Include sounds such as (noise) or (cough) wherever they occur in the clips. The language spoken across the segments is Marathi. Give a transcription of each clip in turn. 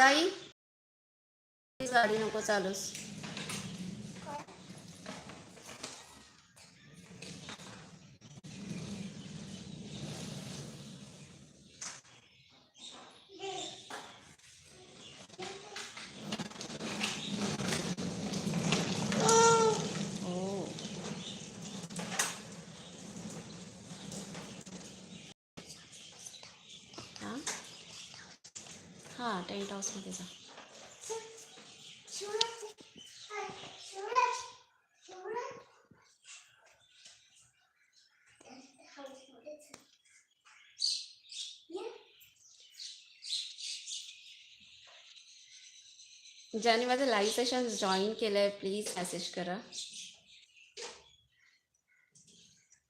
जाई गाडी नको हाँ टेंट हाऊसमध्ये जा ज्याने माझं लाईव्ह सेशन जॉईन केलं आहे प्लीज़ मेसेज करा।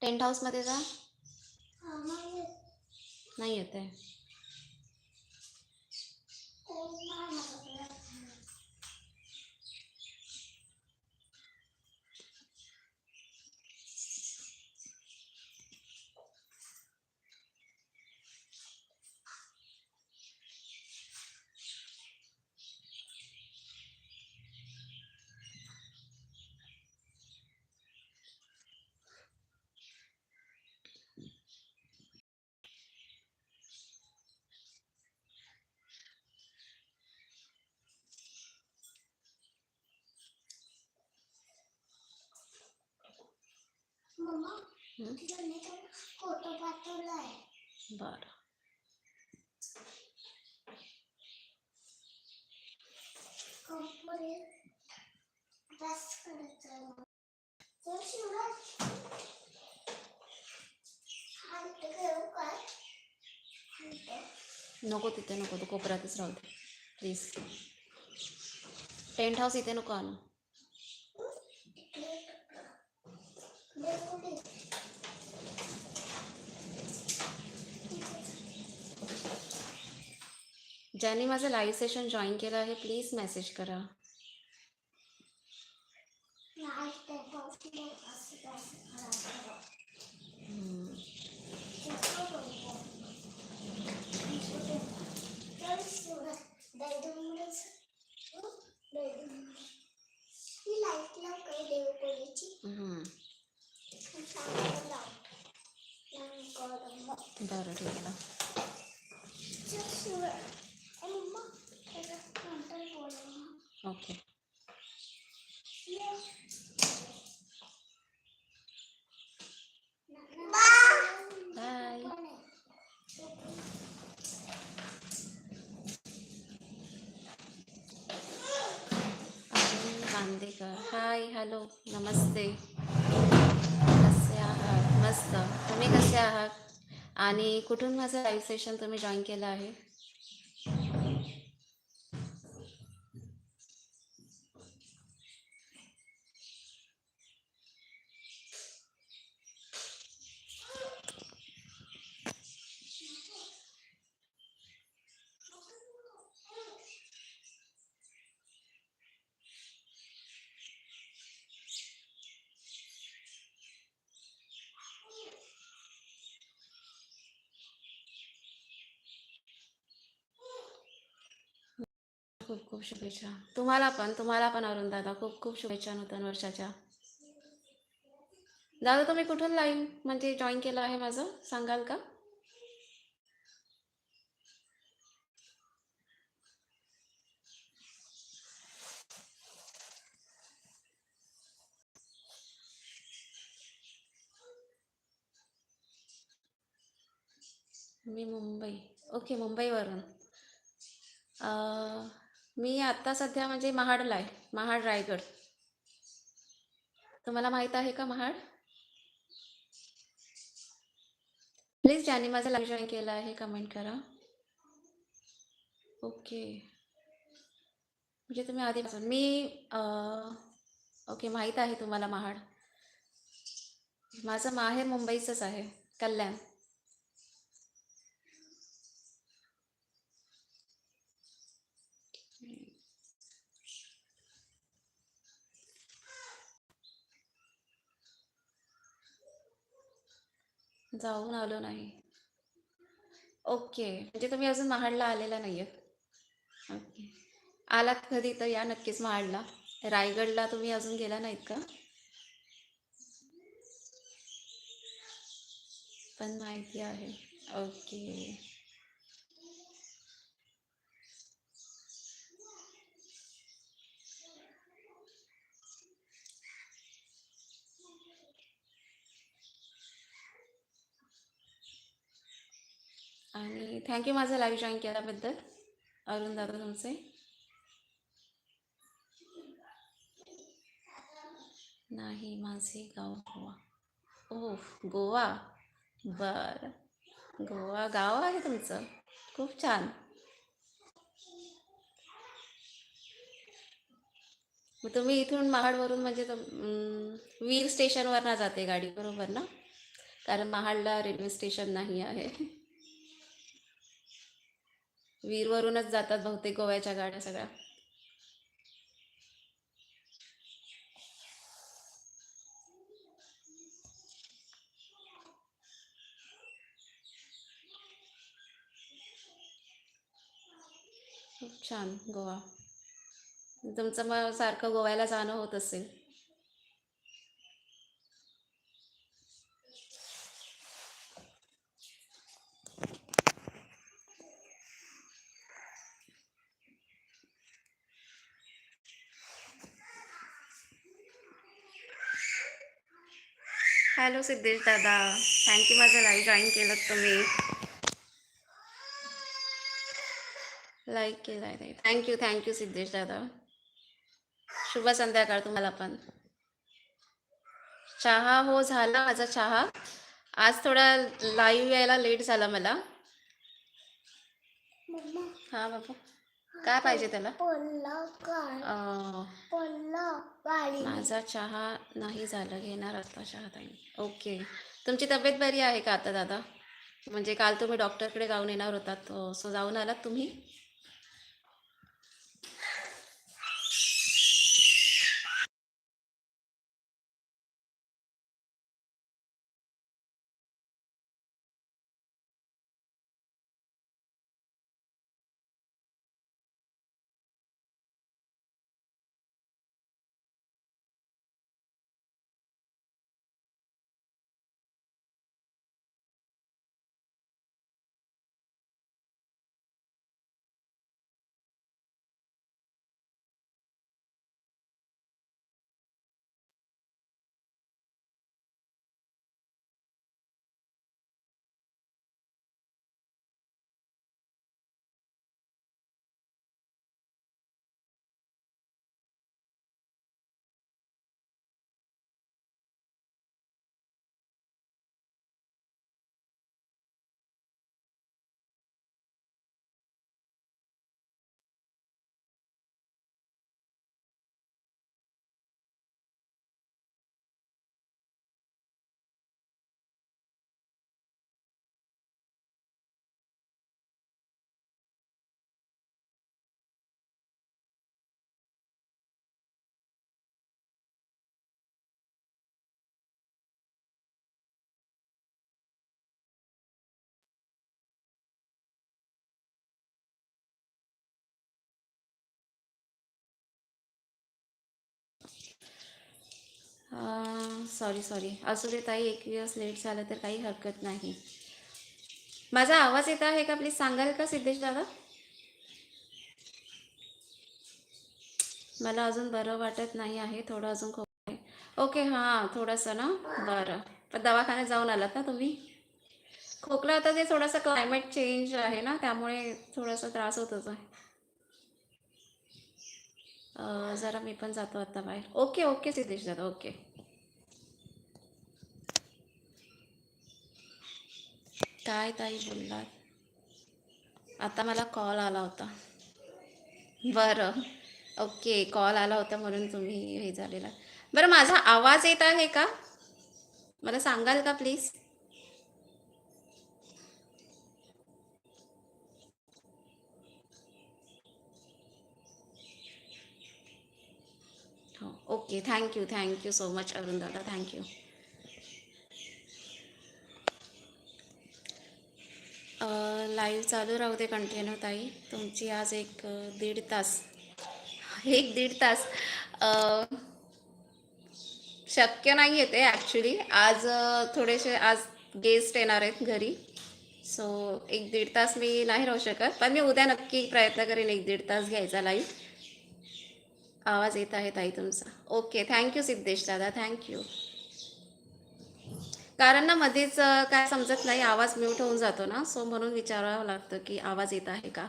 टेंट हाऊसमध्ये जा नाही येत आहे बर. काय नको तिथे नको तू कोपऱ्यातच राहू दे. प्लीज टेंट हाऊस इथे नको आणू. ज्यांनी माझं लाईव्ह सेशन जॉईन केलं आहे प्लीज़ मेसेज करा. नाही कळलं मग बरं ठीक आहे चल शिवराज आणि मग त्याचा नंतर बोलू okay bye Arun Bandekar hi hello नमस्ते कसे आहात मस्त तुम्ही कसे आहात आणि कुठून माझं लाईव्ह सेशन तुम्ही जॉईन केलं आहे? खूप खूप शुभेच्छा. तुम्हाला पण तुम्हाला पण अरुण दादा खूप खूप शुभेच्छा नूतन वर्षाच्या. दादा तुम्ही कुठून लाईन म्हणजे जॉईन केलं आहे माझं? सांगाल का? मी मुंबई. ओके मुंबईवरून. मी आत्ता सध्या म्हणजे महाडला आहे महाड रायगड. तुम्हाला माहीत आहे का महाड? प्लीज ज्यांनी माझं लाईव्ह जॉईन केलं आहे कमेंट करा. ओके म्हणजे तुम्ही आधीपासून मी ओके माहीत आहे तुम्हाला महाड. माझं माहेर मुंबईचंच आहे कल्याण. जाऊन आलो नाही. ओके. म्हणजे तुम्ही अजून महाडला आलेला नाही आहेत ओके. आलात कधी तर या नक्कीच महाडला. रायगडला तुम्ही अजून गेला नाहीत का? पण माहिती आहे. ओके आणि थँक्यू माझं लाईव्ह जॉईन केल्याबद्दल. अरुण दादा तुमचे. नाही माझे गाव गोवा. ओह गोवा. बर. गोवा गाव आहे तुमचं. खूप छान. मग तुम्ही इथून महाडवरून म्हणजे तुम- अं, वीर स्टेशनवरनं जाते गाडी बरोबर ना? कारण महाडला रेल्वे स्टेशन नाही आहे. वीरवरूनच जातात बहुतेक गोव्याच्या गाड्या सगळ्या. खूप छान गोवा. तुमचं मग सारखं गोव्याला जाणं होत असेल. हॅलो सिद्धेश दादा. थँक्यू माझं लाईव्ह जॉईन केलं तुम्ही. लाईक केलं आहे थँक्यू थँक्यू सिद्धेश दादा. शुभ संध्याकाळ तुम्हाला पण. चहा हो झाला माझा चहा. आज थोडा लाईव्ह यायला लेट झाला मला. मम्मा. हां बाबा. काय पाहिजे त्याला? माझा चहा नाही झाला घेणार आता चहा ताई ओके. तुमची तब्येत बरी आहे का आता दादा? म्हणजे काल तुम्ही डॉक्टरकडे जाऊन येणार होतात सो जाऊन आलात तुम्ही? सॉरी सॉरी असू दे ताई एक दिवस लेट झालं तर काही हरकत नाही. माझा आवाज येत आहे का? प्लीज सांगाल का सिद्धेश दादा? मला अजून बरं वाटत नाही आहे थोडं अजून खूप आहे. ओके हां थोडंसं ना? बरं. पण दवाखान्यात जाऊन आलात ना तुम्ही? खोकला आता ते थोडंसं क्लायमेट चेंज आहे ना त्यामुळे थोडासा त्रास होतच आहे. जरा मी पण जातो आता बाहेर. ओके ओके सिद्धेश दादा ओके. काय ताई बोललात? आता मला कॉल आला होता. बरं. ओके कॉल आला होता म्हणून तुम्ही हे झालेला. बरं माझा आवाज येत आहे का? मला सांगाल का प्लीज हो okay thank you thank you so much Arun दादा थँक्यू लाईव्ह चालू राहू दे कंटिन्यू ताई. तुमची आज एक दीड तास. एक दीड तास. शक्य नाही येते ते ॲक्च्युली आज थोडेसे आज गेस्ट येणार आहेत घरी. सो एक दीड तास मी नाही राहू शकत. पण मी उद्या नक्की प्रयत्न करेन एक दीड तास घ्यायचा लाईव्ह आवाज येत आहे ताई तुमचा. ओके थँक्यू सिद्धेश दादा थँक्यू कारण ना मध्येच काय समजत नाही आवाज म्यूट होऊन जातो ना सो म्हणून विचारावं लागतं की आवाज येत आहे का?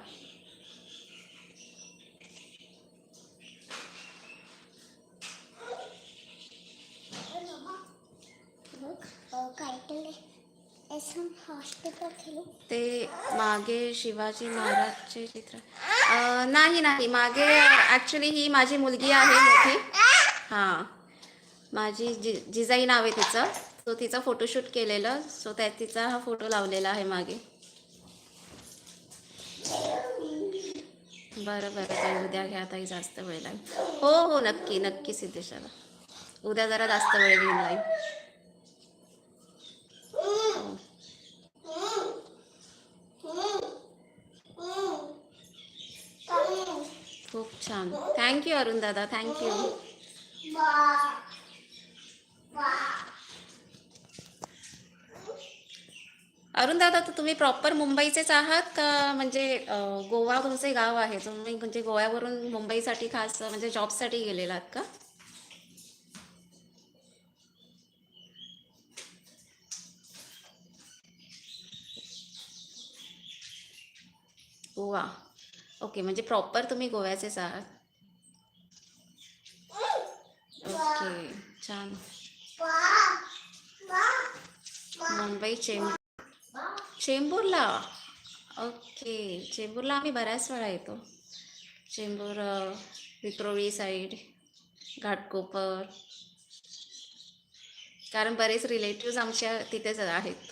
ते मागे शिवाजी महाराजचे चित्र. नाही नाही. मागे ॲक्च्युली ही माझी मुलगी आहे मोठी. हां. माझी जि जिजाई नाव आहे तिचं. सो तिचं फोटोशूट केलेलं. सो त्या तिचा हा फोटो लावलेला आहे मागे. बरं बरं. ताई उद्या घ्या ताई. जास्त वेळ लागेल हो हो. नक्की नक्की सिद्धेशाला उद्या जरा जास्त वेळ घेऊन लाईन छान. थँक्यू अरुण दादा. थँक्यू अरुण दादा तर तुम्ही प्रॉपर मुंबईचेच आहात का? म्हणजे गोवा तुमचे गाव आहे. तुम्ही म्हणजे गोव्यावरून मुंबईसाठी खास म्हणजे जॉबसाठी गेलेलात का? गोवा. ओके म्हणजे प्रॉपर तुम्ही गोव्याचेच आहात ओके छान. मुंबई चेंबूर चेंबूरला? ओके चेंबूरला आम्ही बऱ्याच वेळा येतो. चेंबूर विक्रोळी साईड घाटकोपर. कारण बरेच रिलेटिव्ज आमच्या तिथेच आहेत.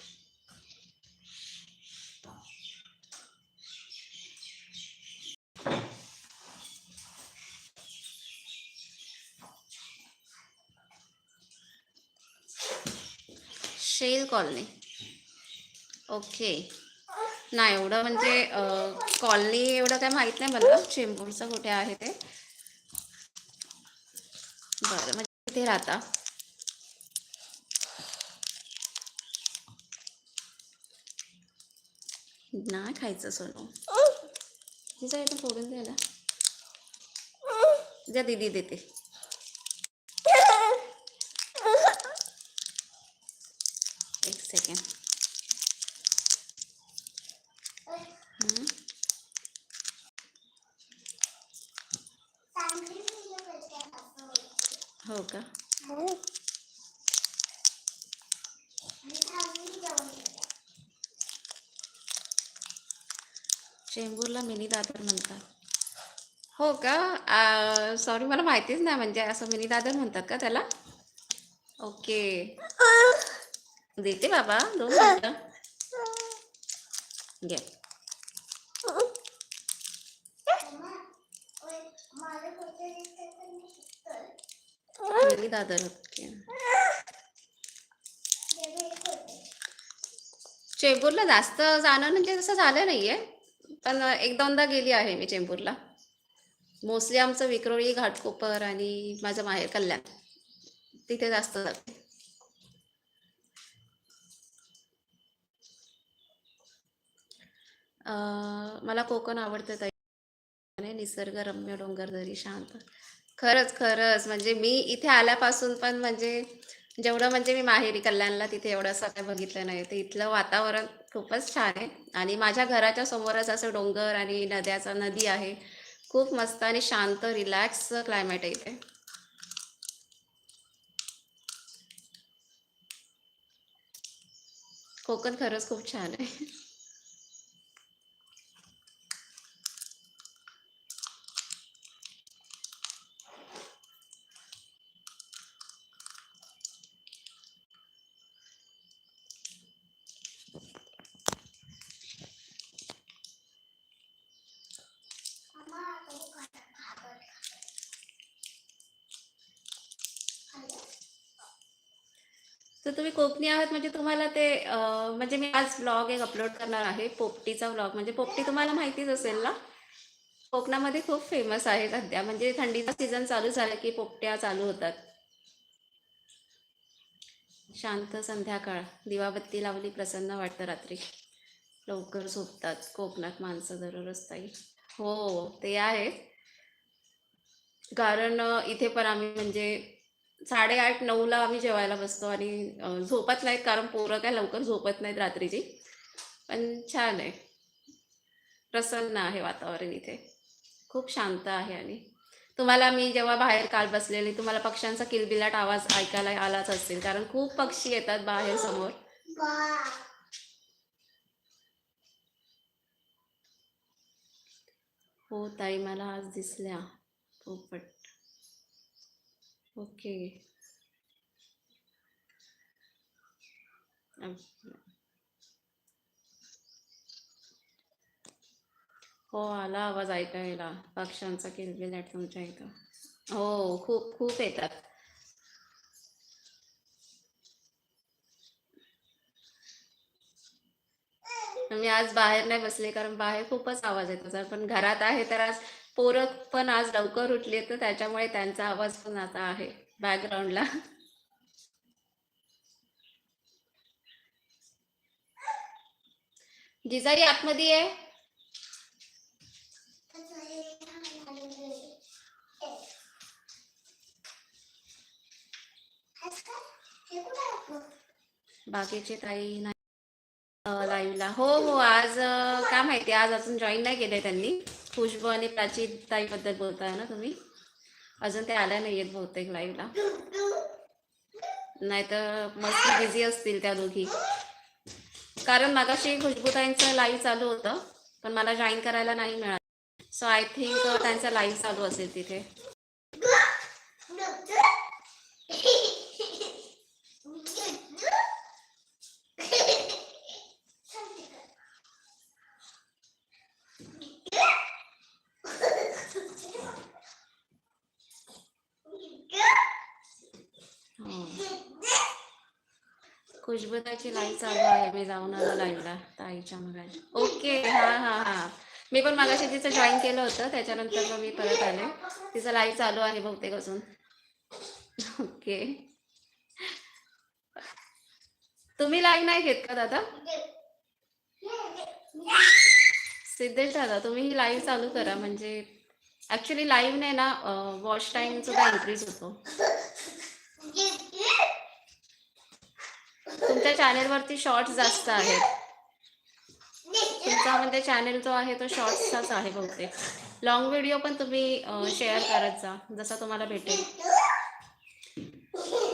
शेल कॉलनी ओके नाही एवढं म्हणजे कॉलनी एवढं काय माहीत नाही मला. चेंबूरचं कुठे आहे ते. बरं म्हणजे तिथे राहता. नाही खायचं सोनू. तिचा इथं फोडून द्यायला. द्या दीदी देते एक सेकंड हम्म. हो का? चेंबूरला मिनी दादर म्हणतात. हो का? सॉरी मला माहितीच नाही म्हणजे असं मिनी दादर म्हणतात का त्याला? ओके. देते बाबा दोन मिनटं. घे. मिनी दादर चेंबूरला जास्त जाणं म्हणजे तसं झालं नाहीये पण एक दोनदा गेली आहे मी चेंबूरला. मोस्टली आमचं विक्रोळी घाटकोपर आणि माझं माहेर कल्याण तिथे जास्त जाते. मला कोकण आवडतं ताई. निसर्गरम्य डोंगरदरी शांत. खरंच खरंच. म्हणजे मी इथे आल्यापासून पण म्हणजे जेवढं म्हणजे मी माहेरी कल्याणला तिथे एवढं असं काय बघितलं नाही. ते इथलं वातावरण खूपच छान आहे. आणि माझ्या घराच्या समोरच असं डोंगर आणि नद्याचा नदी आहे. खूप मस्त आणि शांत रिलॅक्स क्लायमेट आहे इथे. कोकण खरंच खूप छान आहे. तर तुम्ही कोकणी आहात म्हणजे तुम्हाला ते अं, म्हणजे मी आज ब्लॉग एक अपलोड करणार आहे पोपटीचा ब्लॉग म्हणजे पोपटी तुम्हाला माहितीच असेल ना? कोकणामध्ये खूप फेमस आहे सध्या. म्हणजे थंडीचा सीझन चालू झाला की पोपट्या चालू होतात. शांत संध्याकाळ. दिवाबत्ती लावली प्रसन्न वाटतं रात्री. लवकर झोपतात कोकणात माणसं दररोज ताई. हो ते आहे. कारण अ, इथे पण आम्ही म्हणजे साडेआठ नऊला आम्ही जेवायला बसतो आणि झोपत नाहीत कारण पोरं काय लवकर झोपत नाहीत रात्रीची. पण छान आहे. प्रसन्न आहे वातावरण इथे. खूप शांत आहे आणि. तुम्हाला मी जेव्हा बाहेर काल बसलेली तुम्हाला पक्ष्यांचा किलबिलाट आवाज ऐकायला आलाच असेल कारण खूप पक्षी येतात बाहेर समोर. हो ताई मला आज दिसल्या. पोपट ओके हो आला आवाज ऐकायला. पक्ष्यांचा किलबिलाट तुमच्या इथं. हो खूप खूप येतात. मी आज बाहेर नाही बसले कारण बाहेर खूपच आवाज येत होता. पण घरात आहे तर आज पोरं पण आज लवकर उठली तर त्याच्यामुळे त्यांचा आवाज पण आता आहे बॅकग्राऊंडला जिजाई आतमध्ये आहे? बाकीचे ताई नाही लाईव्हला हो हो आज काय माहिती आज अजून जॉईन नाही केलंय त्यांनी. खुशबू आणि प्राची ताईबद्दल बोलताय ना तुम्ही. अजून ते आल्या नाही आहेत बहुतेक लाईव्हला नाहीतर मस्त बिझी असतील त्या दोघी. कारण मगाशी खुशबूताईंचं लाईव्ह चालू होतं पण मला जॉईन करायला नाही मिळालं. सो आय थिंक त्यांचं लाईव्ह चालू असेल तिथे हो खुशबूताची लाईव्ह चालू आहे. मी जाऊन आलो लाईव्हला ताईच्या मुलाची. ओके हा हा हा. मी पण मागाशी तिचं जॉईन केलं होतं त्याच्यानंतर मग मी परत आले. तिचं लाईव्ह चालू आहे बहुतेक अजून. ओके तुम्ही लाईव्ह नाही घेत का दादा? सिद्धेश दादा तुम्ही ही लाईव्ह चालू करा. म्हणजे ऍक्च्युली लाईव्हने ना वॉच टाइम सुद्धा इन्क्रीज होतो. तुमच्या चॅनेलवरती शॉर्ट्स जास्त आहेत. तुमचा म्हणजे चॅनेल जो आहे तो शॉर्ट्सचाच आहे बहुतेक. लॉंग व्हिडिओ पण तुम्ही शेअर करत जा जसा तुम्हाला भेटेल.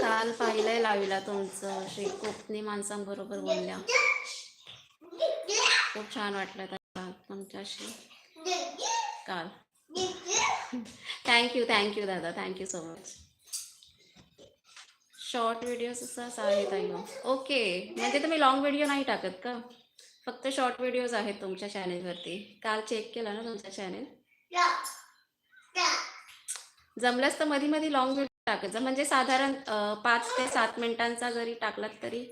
काल पाहिलंय लावीला तुमचं श्री कोकणी माणसांबरोबर बोलल्या. खूप छान वाटलं त्या तुमच्याशी. काल. थँक्यू थँक्यू दादा. Thank you so much short व्हिडिओजच आहेत आई ओके म्हणजे तुम्ही लॉंग व्हिडिओ नाही टाकत का? फक्त शॉर्ट व्हिडिओज आहेत तुमच्या चॅनेलवरती काल चेक केला ना तुमचा चॅनेल जमलंच तर मध्ये मध्ये लॉंग व्हिडिओ टाकायचा म्हणजे साधारण पाच ते सात मिनिटांचा जरी टाकलात तरी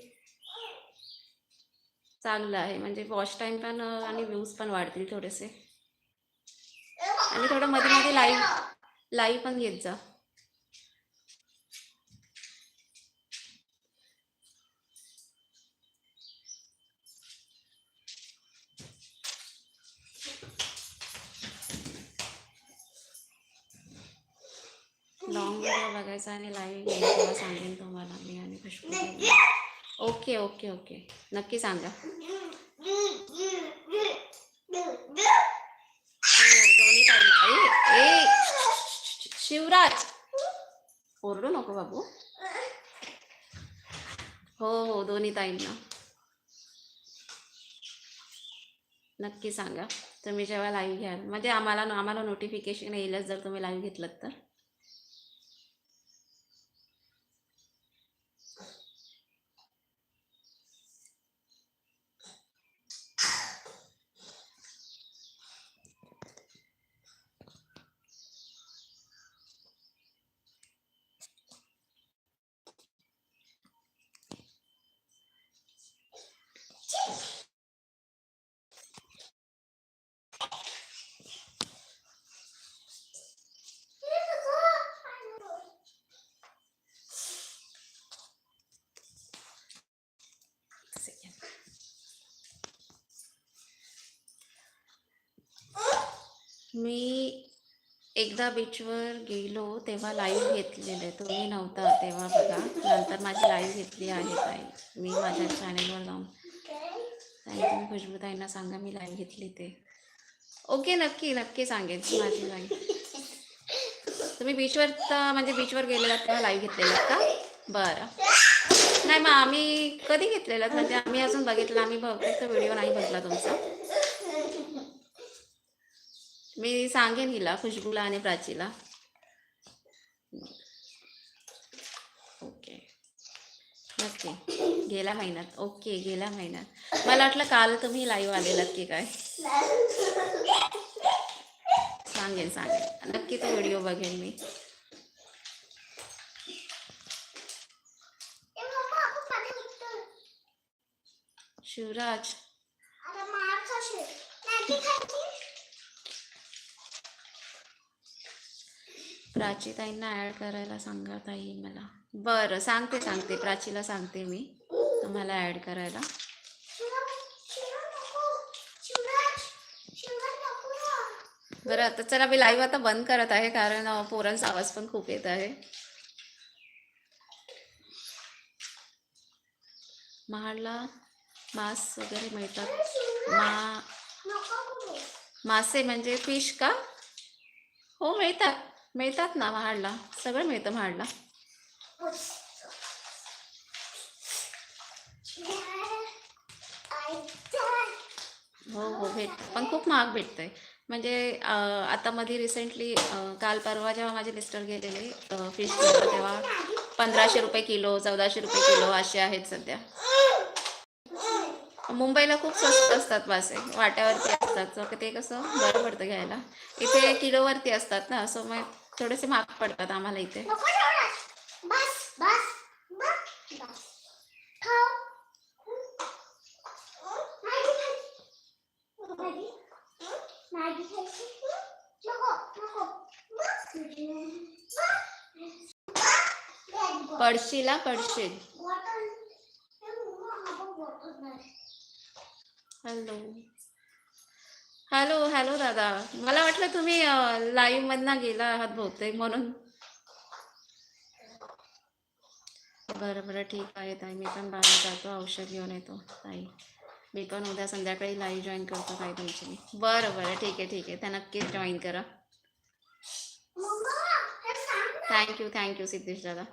चांगलं आहे. म्हणजे वॉच टाईम पण आणि व्ह्यूज पण वाढतील थोडेसे. आणि थोडं मध्ये मध्ये लाईव्ह लाईव्ह पण घेत जा. लॉंग व्हिडिओ बघायचा आणि लाईव्ह घ्यायचा तेव्हा सांगेन तुम्हाला मी आणि खुशबू ओके ओके ओके. नक्की सांगा. हो दोन्ही शिवराज. ओरडू नको बाबू. हो हो दोन्ही ताईंना नक्की सांगा. तुम्ही जेव्हा लाईव्ह घ्याल. म्हणजे आम्हाला आम्हाला नोटिफिकेशन येईलच जर तुम्ही लाईव्ह घेतलं तर. मी एकदा बीचवर गेलो तेव्हा लाईव्ह घेतलेले तुम्ही नव्हता तेव्हा बघा. नंतर माझी लाईव्ह घेतली आहे ताई. मी माझ्या चॅनेलवर जाऊन. ताई तुम्ही खुशबूताईंना सांगा मी लाईव्ह घेतली ते. ओके नक्की नक्की सांगेन माझी लाईव्ह तुम्ही बीचवर तर म्हणजे बीचवर गेलेला तेव्हा लाईव्ह घेतलेला का? बरं. नाही मग आम्ही कधी घेतलेला? म्हणजे आम्ही अजून बघितलं आम्ही बहुतेक व्हिडिओ नाही बघला तुमचा. मी सांगेन हिला खुशबूला आणि प्राचीला. ओके. नक्की. गेल्या महिन्यात. ओके गेल्या महिन्यात. मला वाटलं काल तुम्ही लाईव्ह आलेलात की काय? सांगेन सांगेन. नक्की तो व्हिडिओ बघेन मी. शिवराज आता मार खाशील मॅगी खायची प्राचीताईंना ॲड करायला सांगा ताई मला. बरं सांगते सांगते. प्राचीला सांगते मी. तुम्हाला ॲड करायला. बरं आता चला मी लाईव्ह आता बंद करत आहे कारण पोरांचा आवाज पण खूप येत आहे. महाडला मास वगैरे मिळतात. मा मासे म्हणजे फिश का? हो मिळतात. मिळतात ना महाडला? सगळं मिळतं महाडला. हो हो भेटतं पण खूप महाग भेटतंय. म्हणजे आता मध्ये रिसेंटली काल परवा जेव्हा माझे मिस्टर गेलेले फिश तेव्हा पंधराशे रुपये किलो चौदाशे रुपये किलो असे आहेत सध्या. मुंबईला खूप स्वस्त असतात मासे. वाट्यावरती असतात. ते कसं बरं पडतं घ्यायला. इथे किलोवरती असतात ना सो मग थोडेसे महाग पडतात आम्हाला इथे. पडशीला पडशील. हॅलो. हॅलो हॅलो दादा. मला वाटलं तुम्ही लाईव्ह मधनं गेला आहात बहुतेक म्हणून. बरं बरं ठीक आहे ताई. मी पण बाहेर जातो. औषध घेऊन येतो ताई. मी पण उद्या संध्याकाळी लाईव्ह जॉईन करतो ताई तुमची. बरं बरं. ठीक आहे ठीक आहे. त्या नक्कीच जॉईन करा. थँक्यू थँक्यू सिद्धेश दादा.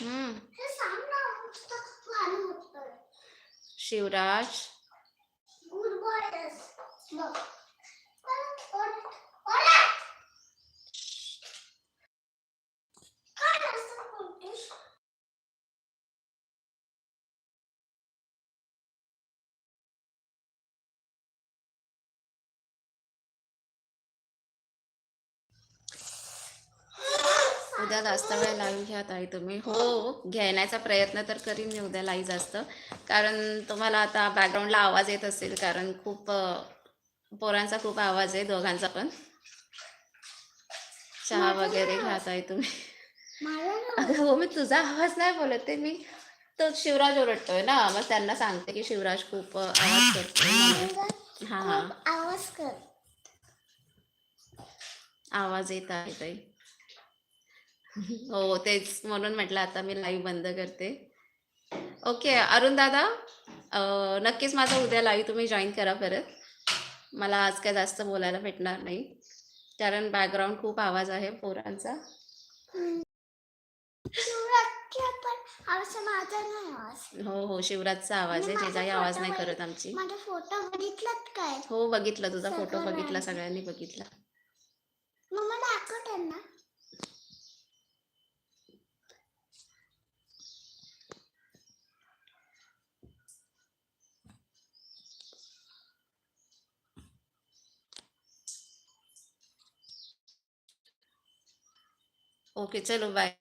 हम्म, हे सांग ना नुसतं पाणी होतंय शिवराज गुड बॉय बघ परत परत परत काय असं बोलतेस उद्या जास्त वेळ लाईव्ह घ्या ताई तुम्ही. हो घेण्याचा प्रयत्न तर करीन मी उद्या लाईव्ह जास्त. कारण तुम्हाला आता बॅकग्राऊंडला आवाज येत असेल कारण खूप पोरांचा खूप आवाज आहे दोघांचा पण. चहा वगैरे घ्या ताई तुम्ही. अगं हो मी तुझा आवाज नाही बोलत आहे मी तो शिवराज ओरडतोय ना. मग त्यांना सांगते की शिवराज खूप आवाज (clears throat) म्हणून. हा आवाज कर आवाज येत आहे ताई. (laughs) हो तेच म्हणून म्हटलं आता मी लाईव्ह बंद करते. ओके अरुण दादा नक्कीच माझा उद्या लाईव्ह तुम्ही जॉईन करा परत. मला आज काय जास्त बोलायला भेटणार नाही. कारण बॅकग्राऊंड खूप आवाज आहे पोरांचा. हो हो शिवराजचा आवाज आहे. जेजाई आवाज नाही करत आमची. फोटो बघितलात काय हो बघितलं तुझा फोटो बघितला सगळ्यांनी बघितला. मम्मा दाखव त्यांना. ओके चलो बाय